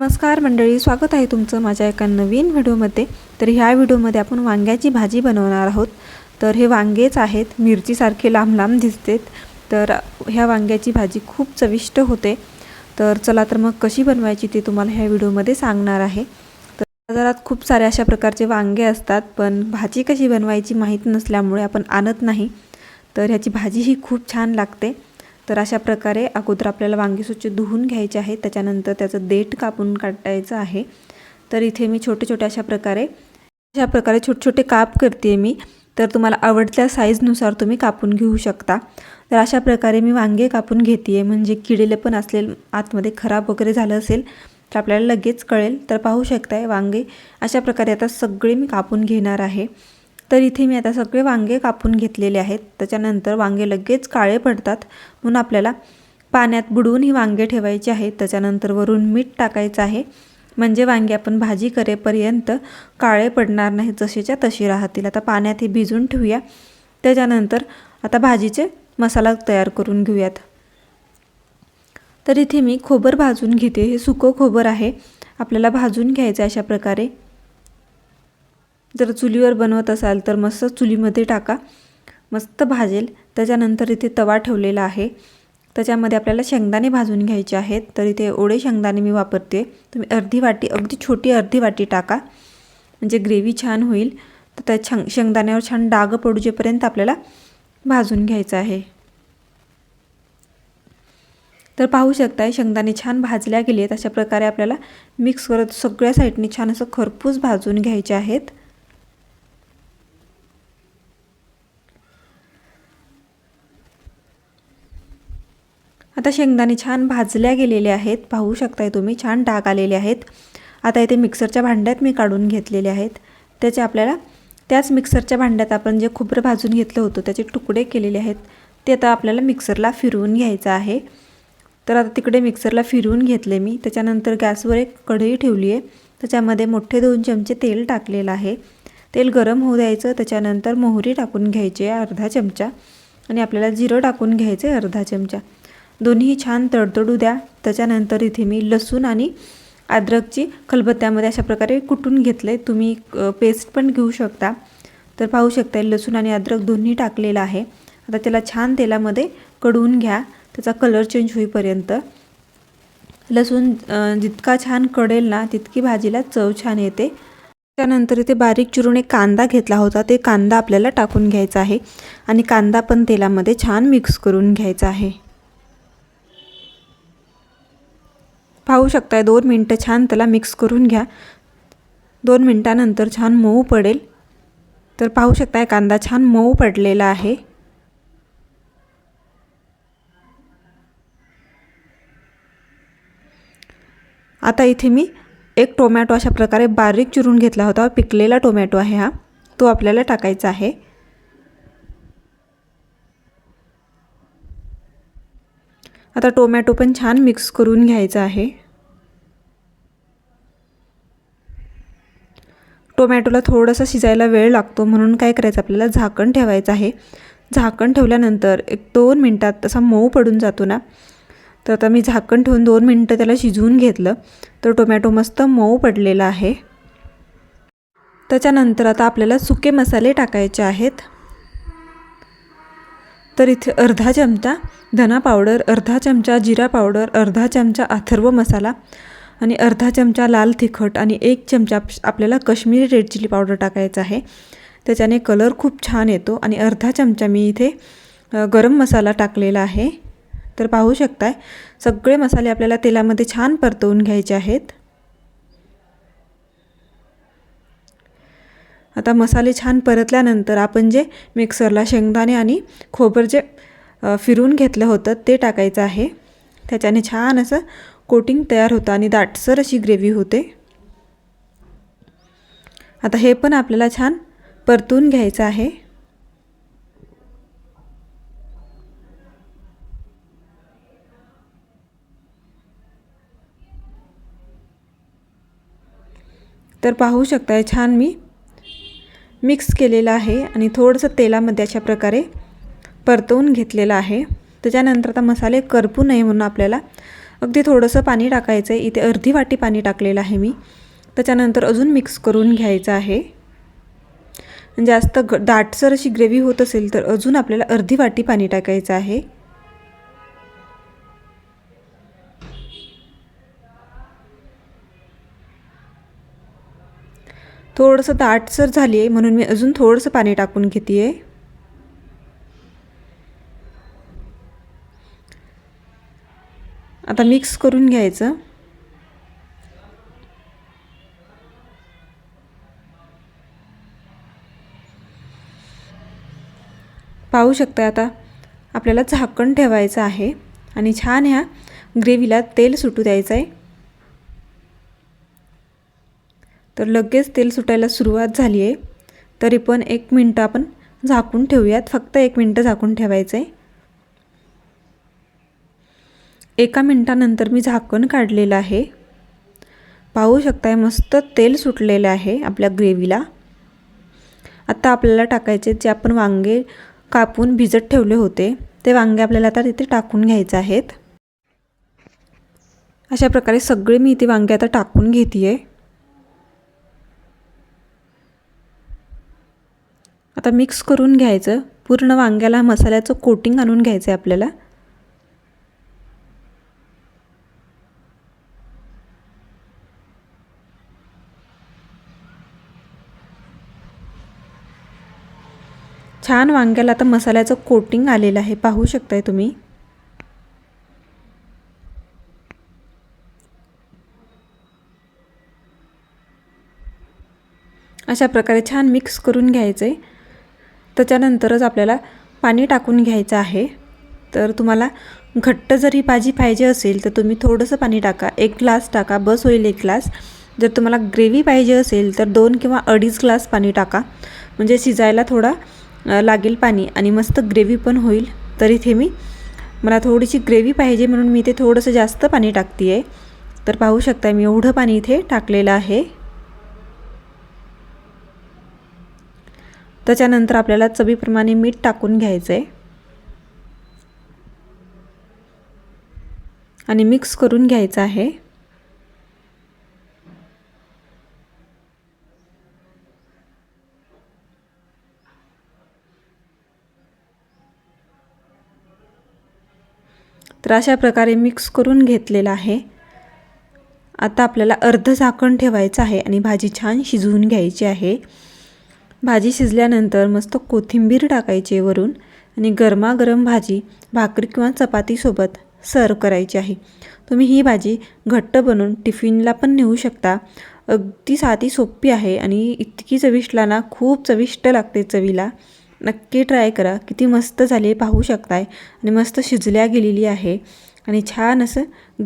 नमस्कार मंडळी स्वागत आहे तुमचं माझ्या एका नवीन व्हिडिओमध्ये. तर ह्या व्हिडिओमध्ये आपण वांग्याची भाजी बनवणार आहोत. तर हे वांगेच आहेत मिरचीसारखे लांब लांब दिसतेत. तर ह्या वांग्याची भाजी खूप चविष्ट होते. तर चला तर मग कशी बनवायची ते तुम्हाला ह्या व्हिडिओमध्ये सांगणार आहे. तर बाजारात खूप साऱ्या अशा प्रकारचे वांगे असतात पण भाजी कशी बनवायची माहीत नसल्यामुळे आपण आणत नाही. तर ह्याची भाजी ही खूप छान लागते. तर अशा प्रकारे अगोदर आपल्याला वांगी स्वच्छ धुवून घ्यायचे आहे त्याच्यानंतर त्याचं देठ कापून काढायचं आहे. तर इथे मी छोटे छोटे अशा प्रकारे अशा प्रकारे छोटे छोटे काप करते मी. तर तुम्हाला आवडत्या साईजनुसार तुम्ही कापून घेऊ शकता. तर अशा प्रकारे मी वांगे कापून घेते आहे म्हणजे किडेले पण असलेल आतमध्ये खराब वगैरे झालं असेल तर आपल्याला लगेच कळेल. तर पाहू शकताय वांगे अशा प्रकारे आता सगळे मी कापून घेणार आहे. तर इथे मी आता सगळे वांगे कापून घेतलेले आहेत. त्याच्यानंतर वांगे लगेच काळे पडतात. म्हणून आपल्याला पाण्यात बुडवून ही वांगे ठेवायची आहेत. त्याच्यानंतर वरून मीठ टाकायचं आहे. म्हणजे वांगे आपण भाजी करेपर्यंत काळे पडणार नाही जसेच्या तशी राहतील. आता पाण्यात हे भिजून ठेवूया. त्याच्यानंतर आता भाजीचे मसाला तयार करून घेऊयात. तर इथे मी खोबर भाजून घेते. हे सुकं खोबर आहे. आपल्याला भाजून घ्यायचं अशा प्रकारे. जर चुलीवर बनवत असाल तर मस्त चुलीमध्ये टाका. मस्त भाजेल. त्याच्यानंतर इथे तवा ठेवलेला आहे. त्याच्यामध्ये आपल्याला शेंगदाणे भाजून घ्यायचे आहेत. तर इथे ओढे शेंगदाणे मी वापरते. तुम्ही अर्धी वाटी अगदी छोटी अर्धी वाटी टाका. म्हणजे ग्रेव्ही छान होईल. तर त्या छान शेंगदाण्यावर छान डाग पडूजेपर्यंत आपल्याला भाजून घ्यायचं आहे. तर पाहू शकताय शेंगदाणे छान भाजल्या गेले आहेत अशा प्रकारे आपल्याला मिक्स करत सगळ्या साईडने छान असं खरपूस भाजून घ्यायचे आहेत. आता शेंगदाणे छान भाजल्या गेलेले आहेत. पाहू शकताय तुम्ही छान डाग आलेले आहेत. आता इथे मिक्सरच्या भांड्यात मी काढून घेतलेले आहेत. त्याचे आपल्याला त्याच मिक्सरच्या भांड्यात आपण जे खोबरं भाजून घेतलं होतं त्याचे तुकडे केलेले आहेत. ते आता आपल्याला मिक्सरला फिरवून घ्यायचं आहे. तर आता तिकडे मिक्सरला फिरवून घेतले मी. त्याच्यानंतर गॅसवर एक कढई ठेवली आहे. त्याच्यामध्ये मोठे दोन चमचे तेल टाकलेलं आहे. तेल गरम होऊ द्यायचं. त्याच्यानंतर मोहरी टाकून घ्यायची आहे अर्धा चमचा. आणि आपल्याला जिरं टाकून घ्यायचं आहे अर्धा चमचा. दोन्ही छान तडतडू द्या. त्याच्यानंतर इथे मी लसूण आणि अद्रकची खलबत्त्यामध्ये अशा प्रकारे कुटून घेतले तुम्ही पेस्ट पण घेऊ शकता. तर पाहू शकता लसूण आणि अद्रक दोन्ही टाकलेलं आहे. आता त्याला छान तेलामध्ये कडवून घ्या. त्याचा कलर चेंज होईपर्यंत. लसूण जितका छान कडेल ना तितकी भाजीला चव छान येते. त्यानंतर इथे बारीक चिरून एक कांदा घेतला होता. ते कांदा आपल्याला टाकून घ्यायचा आहे. आणि कांदा पण तेलामध्ये छान मिक्स करून घ्यायचा आहे. पाहू शकताय. दोन मिनटं छान त्याला मिक्स करून घ्या. दोन मिनटानंतर छान मऊ पडेल. तर पाहू शकताय कांदा छान मऊ पडलेला आहे. आता इथे मी एक टोमॅटो अशा प्रकारे बारीक चिरून घेतला होता. पिकलेला टोमॅटो आहे हा. तो आपल्याला टाकायचा आहे. आता टोमॅटो पण छान मिक्स करून घ्यायचा आहे. टोमॅटोला थोडंसं शिजायला वेळ लागतो म्हणून काय करायचं आपल्याला झाकण ठेवायचं आहे. झाकण ठेवल्यानंतर एक दोन मिनटात तसा मऊ पडून जातो ना. तर आता मी झाकण ठेवून दोन मिनटं त्याला शिजवून घेतलं तर टोमॅटो मस्त मऊ पडलेला आहे. त्याच्यानंतर आता आपल्याला सुके मसाले टाकायचे आहेत. तर इथे अर्धा चमचा धना पावडर अर्धा चमचा जिरा पावडर अर्धा चमचा अथर्व मसाला आणि अर्धा चमचा लाल तिखट आणि एक चमचा आपल्याला कश्मीरी रेड चिली पावडर टाकायचा आहे. त्याच्याने कलर खूप छान येतो आणि अर्धा चमचा मी इथे गरम मसाला टाकलेला आहे. तर पाहू शकताय सगळे मसाले आपल्याला तेलामध्ये छान परतवून घ्यायचे आहेत. आता मसाले छान परतल्यानंतर आपण जे मिक्सरला शेंगदाणे आणि खोबर जे फिरून घेतलं होतं ते टाकायचं आहे. त्याच्याने छान असं कोटिंग तयार होतं आणि दाटसर अशी ग्रेव्ही होते. आता हे पण आपल्याला छान परतून घ्यायचं आहे. तर पाहू शकताय छान मी मिक्स केलेलं आहे आणि थोडंसं तेलामध्ये अशा प्रकारे परतवून घेतलेलं आहे. त्याच्यानंतर आता मसाले करपू नये म्हणून आपल्याला अगदी थोडंसं पाणी टाकायचं आहे. इथे अर्धी वाटी पाणी टाकलेलं आहे मी. त्याच्यानंतर अजून मिक्स करून घ्यायचं आहे. जास्त ग दाटसर अशी ग्रेव्ही होत असेल तर अजून आपल्याला अर्धी वाटी पाणी टाकायचं आहे. थोडंसं दाटसर झाली आहे म्हणून मी अजून थोडंसं पाणी टाकून घेते आहे आता मिक्स करून घ्यायचं. पाहू शकता आता आपल्याला झाकण ठेवायचं आहे आणि छान ह्या ग्रेव्हीला तेल सुटू द्यायचं आहे तर लगेच तेल सुटायला सुरुवात झाली आहे. तरी पण एक मिनटं आपण झाकून ठेवूयात. फक्त एक मिनटं झाकून ठेवायचं आहे एका मिनटानंतर मी झाकण काढलेलं आहे. पाहू शकताय मस्त तेल सुटलेलं आहे आपल्या ग्रेव्हीला. आता आपल्याला टाकायचे जे आपण वांगे कापून भिजत ठेवले होते ते वांगे आपल्याला आता तिथे टाकून घ्यायचे आहेत. अशा प्रकारे सगळे मी इथे वांगे आता टाकून घेते आहे आता मिक्स करून घ्यायचं. पूर्ण वांग्याला मसाल्याचं कोटिंग आणून घ्यायचं आहे आपल्याला. छान वांग्याला आता मसाल्याचं कोटिंग आलेलं आहे. पाहू शकताय तुम्ही. अशा प्रकारे छान मिक्स करून घ्यायचं आहे त्याच्यानंतरच आपल्याला पाणी टाकून घ्यायचं आहे. तर तुम्हाला घट्ट जर ही भाजी पाहिजे असेल तर तुम्ही थोडंसं पाणी टाका. एक ग्लास टाका बस होईल एक ग्लास. जर तुम्हाला ग्रेव्ही पाहिजे असेल तर दोन किंवा अडीच ग्लास पाणी टाका. म्हणजे शिजायला थोडा लागेल पाणी आणि मस्त ग्रेव्ही पण होईल. तर इथे मी मला थोडीशी ग्रेव्ही पाहिजे म्हणून मी इथे थोडंसं जास्त पाणी टाकते आहे तर पाहू शकता मी एवढं पाणी इथे टाकलेलं आहे. त्याच्यानंतर आपल्याला चवीप्रमाणे मीठ टाकून घ्यायचं आहे आणि मिक्स करून घ्यायचं आहे. तर अशा प्रकारे मिक्स करून घेतलेलं आहे. आता आपल्याला अर्ध झाकण ठेवायचं आहे आणि भाजी छान शिजवून घ्यायची आहे. भाजी शिजल्यानंतर मस्त कोथिंबीर टाकायची वरून आणि गरमागरम भाजी भाकरी किंवा चपातीसोबत सर्व करायची आहे. तुम्ही ही भाजी घट्ट बनवून टिफिनला पण नेऊ शकता. अगदी साधी सोपी आहे आणि इतकी चविष्टला ना खूप चविष्ट लागते चवीला. नक्की ट्राय करा. किती मस्त झाली पाहू शकताय आणि मस्त शिजल्या गेलेली आहे. आणि छान असं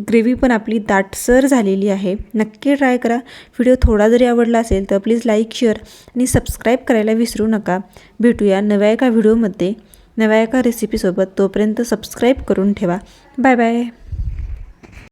ग्रेव्ही पण आपली दाटसर झालेली आहे. नक्की ट्राय करा. व्हिडिओ थोडा जरी आवडला असेल तर प्लीज लाईक शेअर आणि सबस्क्राईब करायला विसरू नका. भेटूया नव्या एका व्हिडिओमध्ये. नव्या एका रेसिपीसोबत तोपर्यंत सबस्क्राईब करून ठेवा. Bye bye.